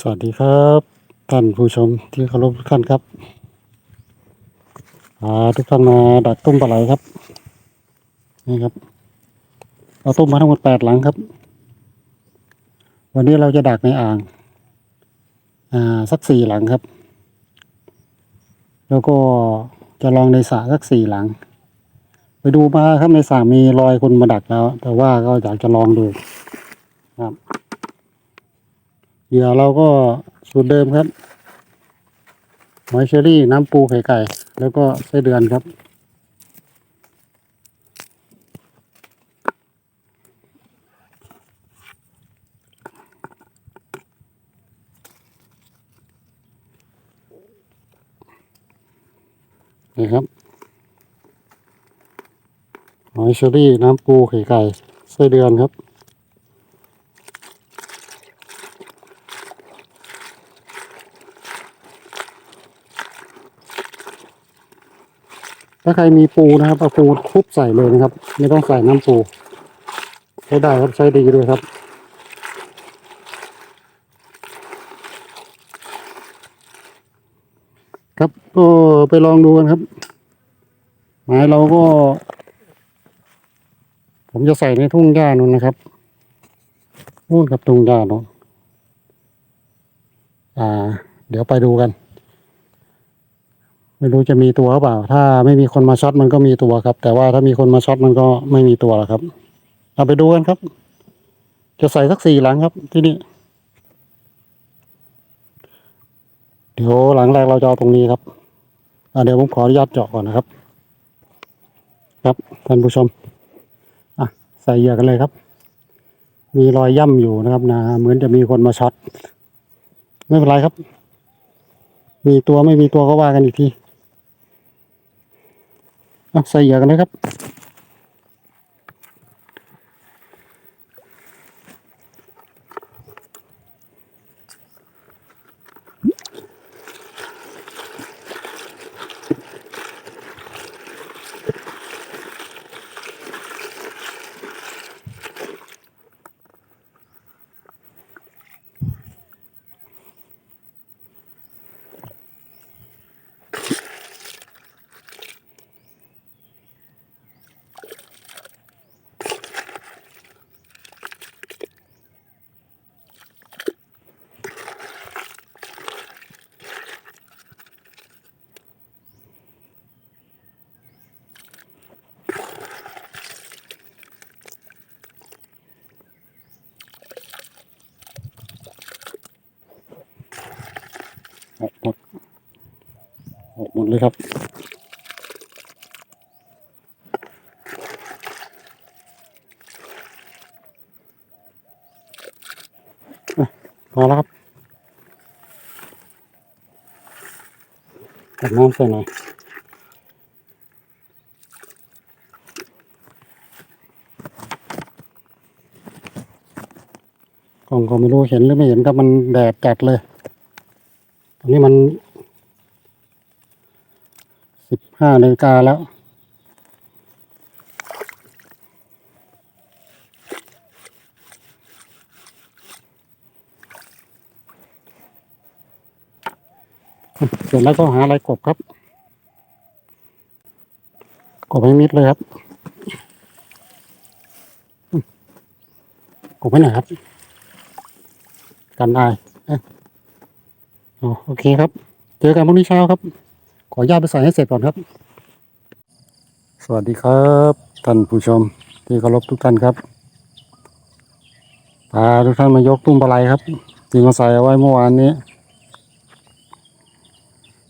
สวัสดีครับท่านผู้ชมที่เคารพทุกท่านครับทุกท่านมาดักต้มปลาไหลครับ นี่ครับ เราต้มมาทั้งหมดแปดหลังครับ วันนี้เราจะดักในอ่าง อ่าสักสี่หลังครับ แล้วก็จะลองในสระสักสี่หลัง ไปดูมาครับในสระมีรอยคนมาดักแล้ว แต่ว่าก็อยากจะลองดูครับ เหยื่อเราก็สูตรเดิมครับหอยเชอรี่น้ำปูไข่ไก่ แล้วก็ไส้เดือนครับ นี่ครับหอยเชอรี่น้ำปูไข่ไก่ไส้เดือนครับ ถ้าใครมีปูนะครับเอาปูคลุบใส่เลยนะครับ ไม่ต้องใส่น้ำปูใช้ได้ครับใช้ดีด้วยครับ ครับก็ไปลองดูกันครับ หมายเราก็ ผมจะใส่ในทุ่งหญ้านู่นนะครับนู่นกับทุ่งหญ้าเนาะอ่า เดี๋ยวไปดูกัน ไม่รู้จะมีตัวหรือเปล่า ถ้าไม่มีคนมาช็อตมันก็มีตัวครับ แต่ว่าถ้ามีคนมาช็อตมันก็ไม่มีตัวแล้วครับ เอาไปดูกันครับ จะใส่สักสี่หลังครับ ที่นี่ เดี๋ยวหลังแรกเราจะเอาตรงนี้ครับเดี๋ยวผมขออนุญาตเจาะก่อนนะครับ ครับท่านผู้ชมอะใส่เหยื่อกันเลยครับ มีรอยย่ำอยู่นะครับนะเหมือนจะมีคนมาช็อตไม่เป็นไรครับ มีตัวไม่มีตัวก็ว่ากันอีกที ใส่เหยื่อกันเลยครับ หมดเลยครับ พอแล้วครับตัดน้ำใส่หน่อยกล้องก็ไม่รู้เห็นหรือไม่เห็นครับมันแดดจัดเลย ตอนนี้มัน ห้านาฬิกาแล้ว เสร็จแล้วก็หาอะไรกบครับ กบให้มิดเลยครับ กบให้หน่อยครับ กันได้โอเคครับ เจอกันพรุ่งนี้เช้าครับ ขออนุญาตไปใส่ให้เสร็จก่อนครับ สวัสดีครับท่านผู้ชมที่เคารพทุกท่านครับพาทุกท่านมายกตุ้มปลาไหลครับที่มาใส่เอาไว้เมื่อวานนี้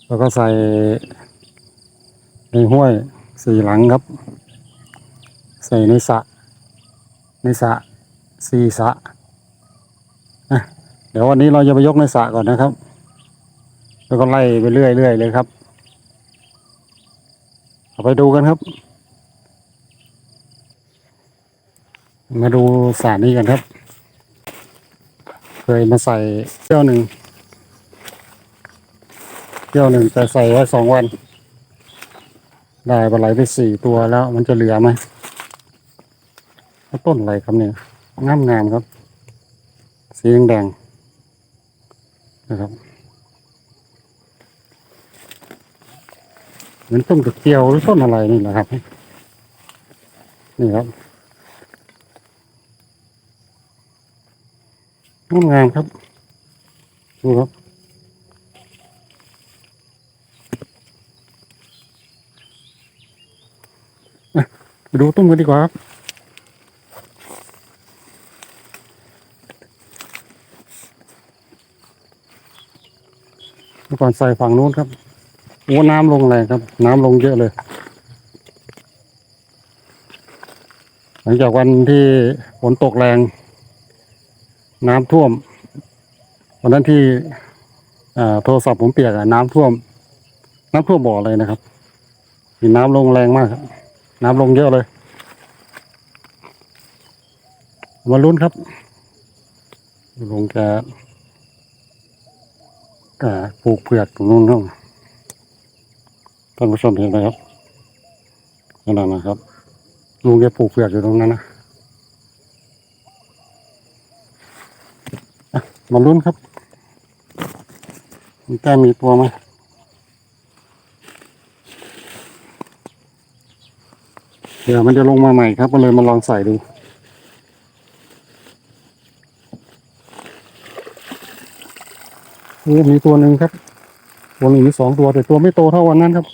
แล้วก็ใส่ในห้วยสี่หลังครับ ใส่ในสระในสระสี่สระเดี๋ยววันนี้เราจะไปยกในสระก่อนนะครับ แล้วก็ไล่ไปเรื่อยๆเลยครับ เอาไปดูกันครับ มาดูสารนี้กันครับ เคยมาใส่เที่ยวหนึ่งเที่ยวหนึ่งแต่ใส่ไว้สองวัน ได้ปลาไหลไปสี่ตัวแล้วมันจะเหลือไหมต้นอะไรครับเนี่ยงามงามครับ สีแดงนะครับ เหมือนต้นตะเกียวหรือต้นอะไรนี่แหละครับ นี่ครับงดงามครับดูครับอะไปดูต้นกันดีกว่าครับก่อนใส่ฝั่งนู้นครับ โอ้น้ำลงแรงครับ น้ำลงเยอะเลย หลังจากวันที่ฝนตกแรง น้ำท่วม วันนั้นที่โทรศัพท์ผมเปียกอะน้ำท่วม น้ำท่วมบ่อเลยนะครับมีน้ำลงแรงมากครับน้ำลงเยอะเลย มาลุ้นครับลงจะอ่าปลูกเผือกตรงนู้นครับ ท่านผู้ชมเห็นไหมครับนั่นนะครับลุงแกปลูกเผือกอยู่ตรงนั้นนะมาลุ้นครับมันแก้มีตัวไหมเดี๋ยวมันจะลงมาใหม่ครับ ก็เลยมาลองใส่ดูโอ้มีตัวหนึ่งครับ ตัวหนึ่งมีสองตัวแต่ตัวไม่โตเท่าวันนั้นครับ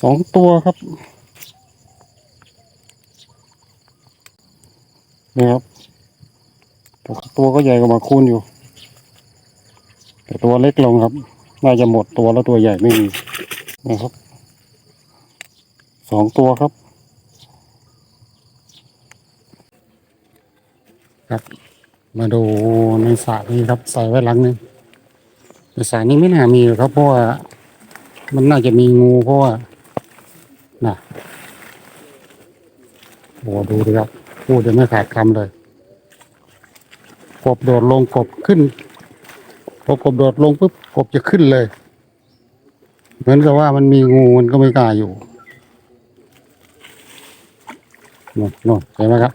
สองตัวครับนี่ครับแต่ตัวก็ใหญ่กว่ามาคูนอยู่ แต่ตัวเล็กลงครับ น่าจะหมดตัวแล้วตัวใหญ่ไม่มีนะครับสองตัวครับ ครับ มาดูในสระนี้ครับใส่ไว้หลังหนึงในสระนี้ไม่น่ามีหรอกครับเพราะว่ามันน่าจะมีงูเพราะว่า น่ะโอ้ดูดิครับพูดจะไม่ขาดคำเลย กบโดดลงกบขึ้นพอกบโดดลงปุ๊บกบจะขึ้นเลย เหมือนกับว่ามันมีงูมันก็ไม่กล้าอยู่โน่นโน่นเห็นไหมครับ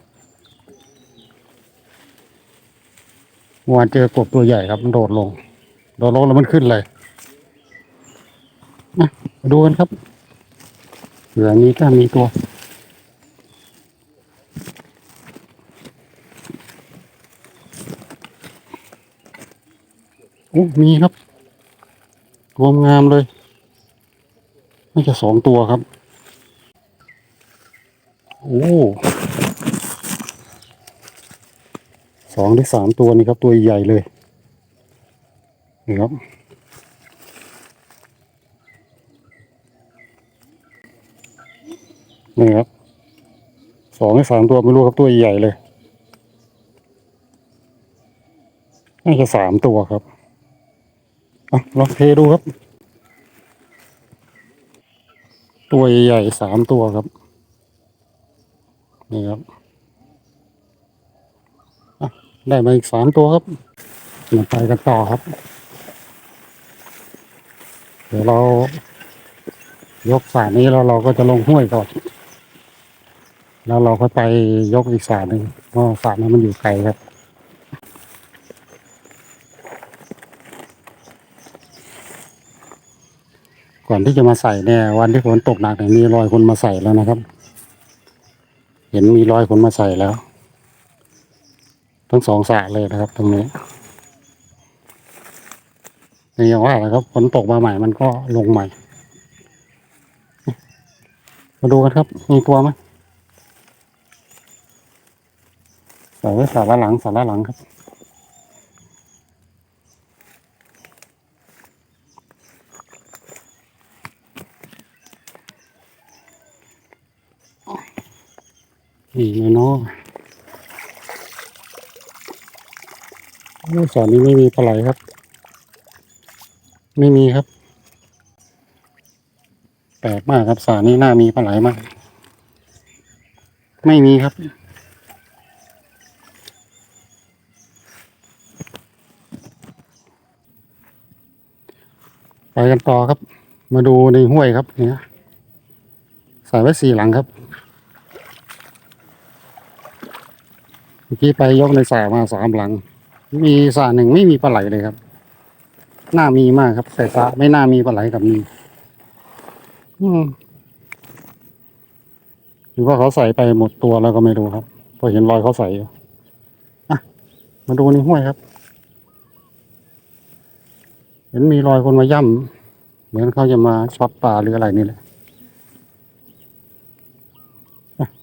เมื่อวานเจอกบตัวใหญ่ครับมันโดดลง โดดลงแล้วมันขึ้นเลยมาดูกันครับ เหลือนี้ก็มีตัวโอ้มีครับรวมงามเลยน่าจะสองตัวครับ โอ้สองหรือสามตัวนี่ครับ ตัวใหญ่เลยนี่ครับ นี่ครับสองหรือสามตัวไม่รู้ครับตัวใหญ่เลยน่าจะสามตัวครับอะลองเทดูครับ ตัวใหญ่สามตัวครับ นี่ครับได้มาอีกสามตัวครับมาไปกันต่อครับ เดี๋ยวเรายกสานี้แล้วเราก็จะลงห้วยก่อน แล้วเราก็ไปยกอีกสาหนึ่งเพราะสานี้นมันอยู่ไกลครับ ก่อนที่จะมาใส่เนี่ยวันที่ฝนตกหนักเนี่ยมีรอยคนมาใส่แล้วนะครับ เห็นมีรอยคนมาใส่แล้ว ทั้งสองสรเลยนะครับ ตรงนี้นี่อย่างว่าแหละครับฝนตกมาใหม่มันก็ลงใหม่ มาดูกันครับ มีตัวไหมใส่ไว้สาระหลังสาระหลังครับ นี่เนาะโอ้สอนนี้ไม่มีปลาไหลครับ ไม่มีครับ แปลกมากครับสารนี้น่ามีปลาไหลมาก ไม่มีครับ ไปกันต่อครับ มาดูในห้วยครับเนี่ยใส่ไว้สี่หลังครับ เมื่อกี้ไปยกในสระมาสามหลัง มีสระหนึ่งไม่มีปลาไหลเลยครับ น่ามีมากครับแต่สระไม่น่ามีปลาไหลกับมีอืมหรือว่าเขาใส่ไปหมดตัวแล้วก็ไม่รู้ครับเพอเห็นรอยเขาใส่อะมาดูในห้วยครับ เห็นมีรอยคนมาย่ำเหมือนเขาจะมาช็อตปลาหรืออะไรนี่แหละ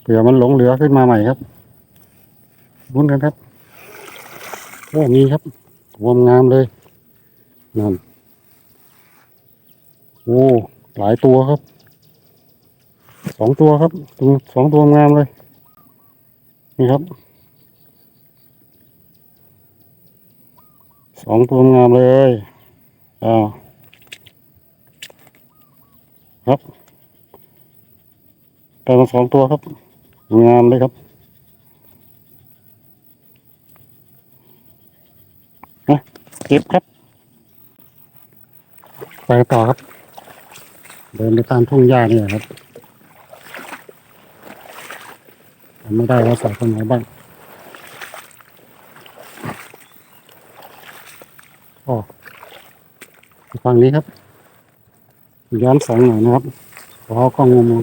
เผื่อมันหลงเหลือขึ้นมาใหม่ครับรุ้นกันครับโอ้มีครับวมงามเลยนั่นโอ้หลายตัวครับสองตัวครับสองตัวงามเลย นี่ครับสองตัวงามเลย อ่าครับแต่มาสองตัวครับ งามเลยครับเก็บครับ ไปต่อครับ เดินไปตามทุ่งหญ้าเนี่ยครับจำไม่ได้ว่าใส่ตรงไหนบ้างโอ้ ฝั่งนี้ครับ ย้อนแสงหน่อยนะครับขอเอากล้องมุมมอง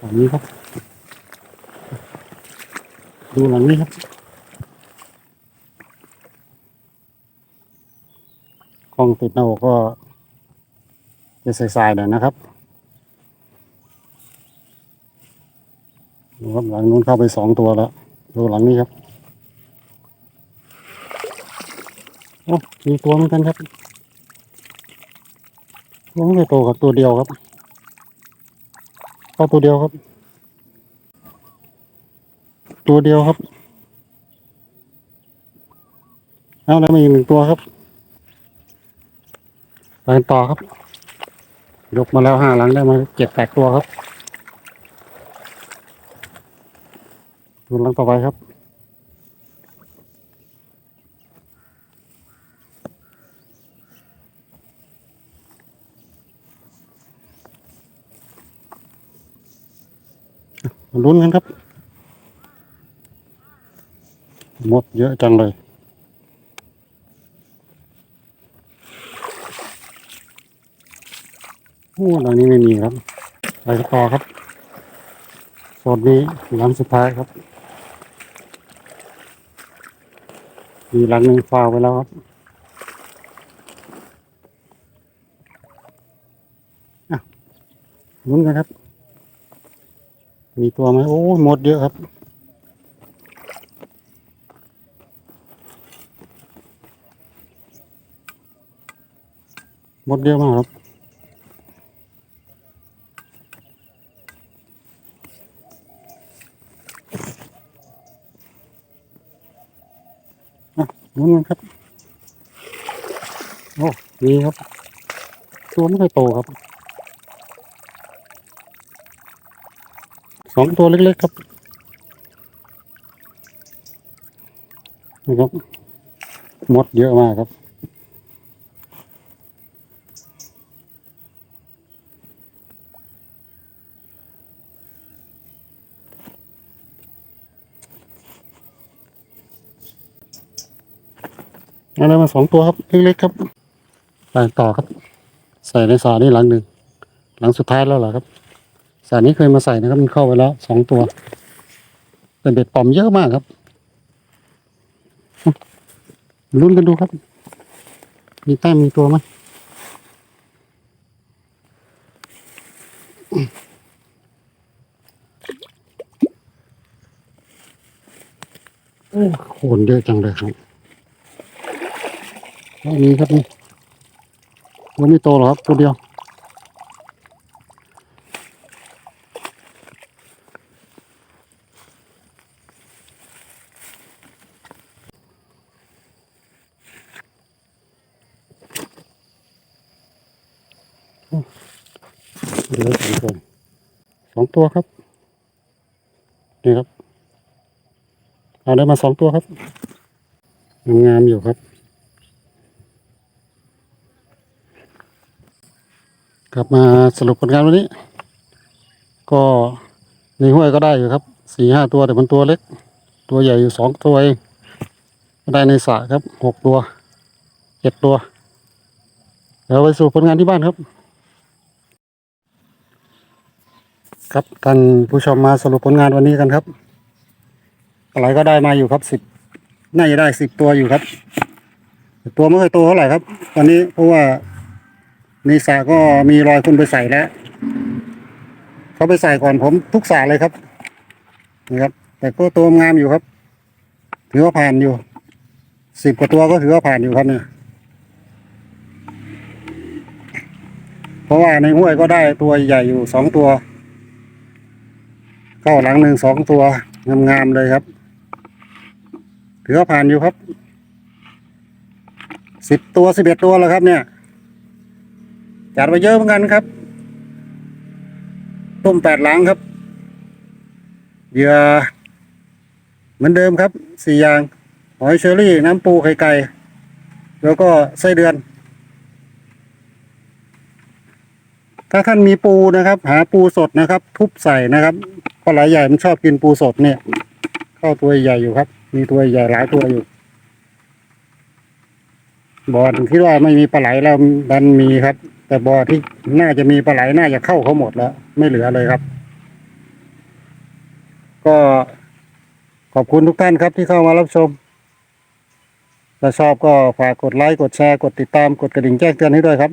ฝั่งนี้ครับ ดูหลังนี้ครับกล้องติดหน้ากก็จะใสๆหน่อยนะครับดูครับหลังนู้นเข้าไปสองตัวแล้ว ดูหลังนี้ครับ อ้มีตัวเหมือนกันครับตัวไม่โตกับตัวเดียวครับเข้าตัวเดียวครับ ตัวเดียวครับ เอาแล้วมีอีกหนึ่งตัวครับไปกันต่อครับ ยกมาแล้วห้าหลังได้มาเจ็ดแปดตัวครับดูหลังต่อไปครับ ลุ้นกันครับหมดเยอะจังเลย โอ้หลังนี้ไม่มีครับ ไปต่อครับโซนนี้หลังสุดท้ายครับ มีหลังหนึ่งฟาวไปแล้วครับอะลุ้นกันครับ มีตัวไหมโอ้หมดเยอะครับ หมดเยอะมากครับนู้นครับ โอ้มีครับ ตัวไม่ค่อยโตครับ องตัวเล็กๆครับนะครับหมดเยอะมากครับ อะไรมาสองตัวครับ เล็กๆครับไปต่อครับ ใส่ในสานี่หลังหนึ่ง หลังสุดท้ายแล้วเหรอครับ สานี้เคยมาใส่นะครับ มันเข้าไปแล้วสองตัวเป็นเบ็ดปอมเยอะมากครับลุ้นกันดูครับ มีแต้มมีตัวไหมโอ้โหนเยอะจังเลยครับไม่มีครับนี่ตัวไม่โตหรอครับตัวเดียวเหลือสองตัวสอง ตัวครับ นี่ครับ เอาได้มาสองตัวครับ งามอยู่ครับ กลับมาสรุปผลงานวันนี้ ก็ในห้วยก็ได้อยู่ครับ สี่ห้าตัวแต่มันตัวเล็ก ตัวใหญ่อยู่สองตัวเองได้ในสระครับหกตัวเจ็ดตัว เดี๋ยวไปสู่ผลงานที่บ้านครับ ครับท่านผู้ชมมาสรุปผลงานวันนี้กันครับอะไรก็ได้มาอยู่ครับสิบน่าจะได้สิบตัวอยู่ครับ ตัวไม่เคยโตเท่าไหร่ครับ ตอนนี้เพราะว่าในสระก็มีรอยคนไปใส่แล้วเขาไปใส่ก่อนผมทุกสระเลยครับนี่ครับ แต่ก็ตัวงามอยู่ครับ ถือว่าผ่านอยู่สิบกว่าตัวก็ถือว่าผ่านอยู่ครับเนี่ยเพราะว่าในห้วยก็ได้ตัวใหญ่อยู่สองตัว เข้าหลังหนึ่งสองตัวงามๆเลยครับถือว่าผ่านอยู่ครับสิบตัวสิบเอ็ดตัวแล้วครับ เนี่ย จัดไปเยอะเหมือนกันครับ ต้มแปดหลังครับเหยื่อเหมือนเดิมครับสี่อย่างหอยเชอรี่น้ำปูไข่ไก่ แล้วก็ไส้เดือน ถ้าท่านมีปูนะครับ หาปูสดนะครับ ทุบใส่นะครับปลาไหลใหญ่มันชอบกินปูสดเนี่ย เข้าตัวใหญ่อยู่ครับ มีตัวใหญ่หลายตัวอยู่บ่อที่ว่าไม่มีปลาไหลแล้วดันมีครับ แต่บ่อที่น่าจะมีปลาไหลน่าจะเข้าเขาหมดแล้ว ไม่เหลือเลยครับ ก็ขอบคุณทุกท่านครับที่เข้ามารับชมถ้าชอบก็ฝากกดไลค์กดแชร์กดติดตามกดกระดิ่งแจ้งเตือนให้ด้วยครับ